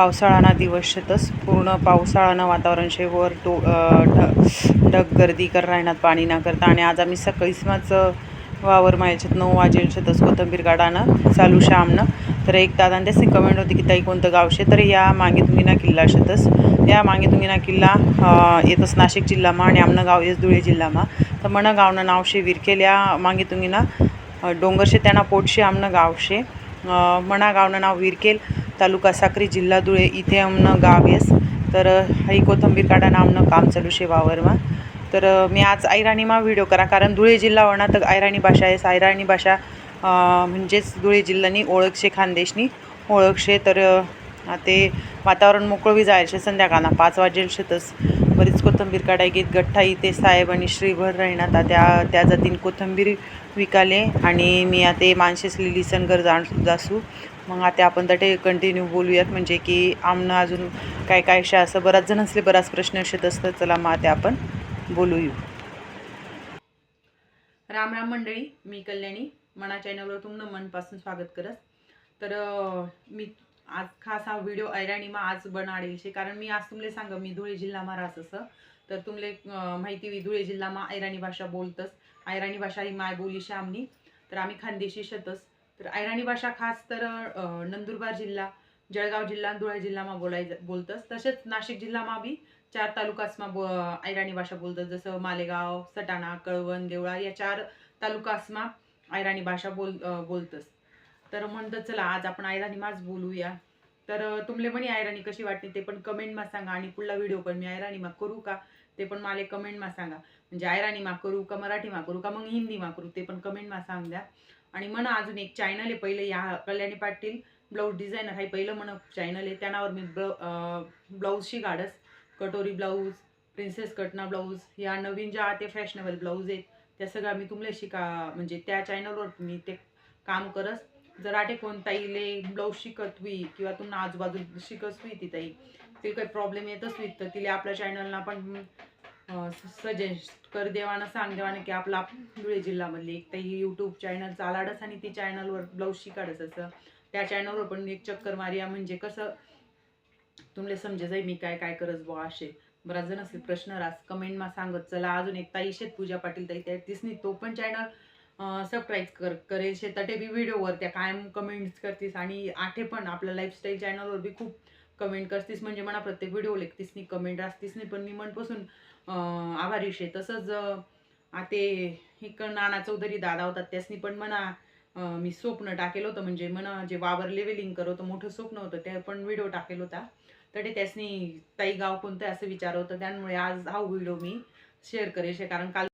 पावसाळाना दिवस शेतस. पूर्ण पावसाळानं वातावरण शे वर ढग गर्दी कर राहणार पाणी ना करता. आणि आज आम्ही सकाळीसमाच वावर मायाच्यात नऊ वाजेल शेतस कोथंबीर गाडानं चालू शामनं तर एक दादा त्याची कमेंट होती की ताई कोणतं गाव शे? तर या मागे तुम्ही ना किल्ला शेतस. या मागे तुम्ही ना किल्ला येतच नाशिक जिल्हामा आणि आमनं गाव येस धुळे जिल्हामा तर मनं गावनं नाव शे विरकेल या मागे तुम्ही ना डोंगरशे त्यांना पोटशे आमनं गावशे म्हणा मना गावनं नाव विरकेल तालुका साक्री जिल्हा धुळे इथे आमनं गाव येस. तर हई कोथंबीर काढानं आमनं काम चालू शे वावरमा तर मी आज ऐराणीमा व्हिडिओ करा कारण धुळे जिल्हा वणा तर ऐराणी भाषा आहेस ऐराणी भाषा म्हणजेच धुळे जिल्ह्यानी ओळख शे खानदेशनी ओळखशे. तर ते वातावरण मोकळं बी जायचे संध्याकाळना पाच वाजेल शेतस बरीच कोथंबीर काढाय गीत गठ्ठा इथे साहेब आणि श्रीभर राहणार त्या त्या जातीन कोथंबीर विकाले आणि मी आता मानशेस लिलीसनगर जाण जासू मग आता आपण तटे कंटिन्यू बोलूयात. म्हणजे की आमनं अजून काय काय शे असं बराच जण असले बराच प्रश्न येत असतात. चला मग आता आपण बोलू येऊ राम राम मंडळी मी कल्याणी. मना चॅनलवर तुमनं मनपासून स्वागत करत. तर मी आज खास हा व्हिडिओ ऐराणीमा आज बनाडेल कारण मी आज तुमले सांग मी धुळे जिल्हामा राहस असं तर तुमले माहिती वी धुळे जिल्हामा ऐराणी भाषा बोलतस. ऐराणी भाषा ही माय बोली शे आमनी तर आम्ही खानदेशी शेतस. तर ऐराणी भाषा खास तर नंदुरबार जिल्हा जळगाव जिल्हा धुळे जिल्हामा बोलाय बोलतस. तसेच नाशिक जिल्हामा बी चार तालुकासमा बो ऐराणी भाषा बोलतस. जसं मालेगाव सटाणा कळवण देवळा या चार तालुकासमा ऐराणी भाषा बोल बोलतस. तर म्हणतं चला आज आपण ऐराणी माच बोलूया. तर तुमले म्हणे आयराणी कशी वाटते ते पण कमेंटमा सांगा आणि पुढला व्हिडिओ पण मी आयराणी मा करू का? ते पण मला कमेंटमा सांगा. म्हणजे आयराणी मा करू का मराठी मा करू का मग हिंदी मा करू ते पण कमेंटमा सांग द्या. आणि म्हणा अजून एक चॅनल आहे पहिले या कल्याणी पाटील. ब्लाऊज डिझायनर आहे पहिलं म्हण चॅनल आहे. त्या नावावर मी ब्लाऊजशी गाडस कटोरी ब्लाऊज प्रिन्सेस कटना ब्लाऊज या नवीन ज्या ते फॅशनेबल ब्लाऊज आहेत त्या सगळ्या मी तुमल्याशी शिका म्हणजे त्या चॅनलवर मी ते काम करस. जर आटे कोण ताईले ब्लाऊज शिकत हुई किंवा तुम्हाला आजूबाजू शिकत हुई ती ताई. तिला काही प्रॉब्लेम येतच हुई तर तिला आपल्या चॅनलना पण सजेस्ट कर देवानं सांग देवानं की आपला धुळे जिल्ह्यामधली एक ताई यूट्यूब चॅनल चालाडस आणि ती चॅनलवर ब्लाऊज शिकाडस असं. त्या चॅनलवर पण एक चक्कर मारिया म्हणजे कसं तुमले समजे जाई मी काय काय करस बुवा असे. बराच जण असले प्रश्न रास. कमेंटमा सांगत चला. अजून एक ताई शेत पूजा पाटील ताई त्या तिसनी तो पण चॅनल सबस्क्राईब कर करेल शेताटे बी व्हिडिओवर त्या कायम कमेंट्स करतीस आणि आठे पण आपल्या लाईफस्टाईल चॅनलवर बी खूप कमेंट करतीस. म्हणजे म्हणा प्रत्येक व्हिडिओ लेखतीसनी कमेंट असतीसनी पण मी मनपासून आभारी शे तसंच आते हिक नाना चौधरी दादा होतात त्यासनी पण म्हणा मी स्वप्न टाकेल होतं. म्हणजे म्हणा जे वावर लेवलिंग करत होतं मोठं स्वप्न होतं ते पण व्हिडिओ टाकेल होता. तरी त्यासनी ताई गाव कोणतं असं विचार होतं. त्यामुळे आज हा व्हिडिओ मी शेअर करेल. शे कारण काल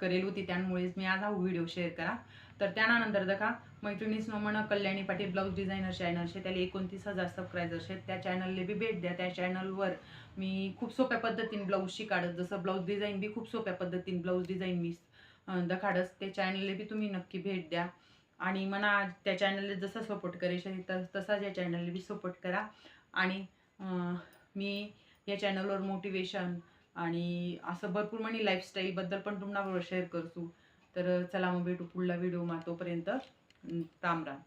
करेल होती त्यामुळेच मी आज हा व्हिडिओ शेअर करा. तर त्यानंतर दका मैत्रिणी स्नोमन कल्याणी पाटील ब्लाऊज डिझायनर चॅनलचे त्याला एकोणतीस हजार सबस्क्रायबर्स आहेत. त्या चॅनलला बी भेट द्या. त्या चॅनलवर मी खूप सोप्या पद्धतीने ब्लाऊज शिकाडत जसं ब्लाऊज डिझाईन बी खूप सोप्या पद्धतीने ब्लाऊज डिझाईन मी दखाडस ते चॅनलला बी तुम्ही नक्की भेट द्या. आणि म्हणा त्या चॅनलला जसा सपोर्ट करेल तर तसाच या चॅनलला बी सपोर्ट करा. आणि मी या चॅनलवर मोटिवेशन आणि असं भरपूर म्हणे लाईफस्टाईलबद्दल पण तुम्हाला शेअर करतो. तर चला मग भेटू पुढला व्हिडिओ मा तोपर्यंत राम राम.